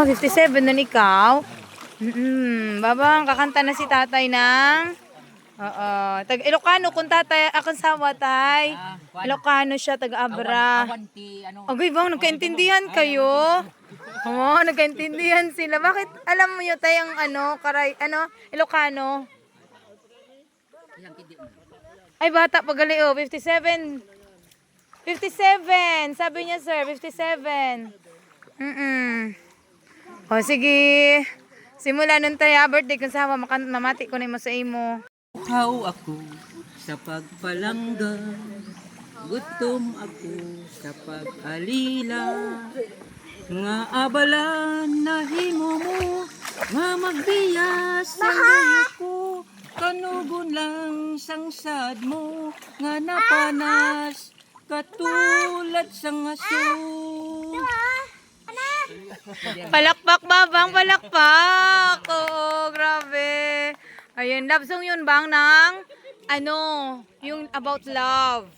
Oh, 57 na ikaw. Mm babang, kakanta na si tatay ng... Oo. Tag Ilocano kung tatay, akong sawa tay. Ilocano siya, taga Abra. Awanti, ano, Agay bang, nagkaintindihan kayo? Oo, nagkaintindihan sila. Bakit alam mo yun tayong ano, karay, ano, Ilocano? Ay, bata pagali oh, 57. 57, sabi niya sir, 57. Mm O sige, simula nun tayo, birthday kung maka- mamati ko na mo sa imo. Uhaw ako sa pagpalangga. Gutom ako sa pag-alila. Nga abala na himo mo Nga magbiyas sa layo ko Kanugon lang sangsad mo Nga napanas. Katulad sa ngaso Palakpak babang, palakpak. Oo, grabe. Ayun, love song yun bang ng, ano, yung about love.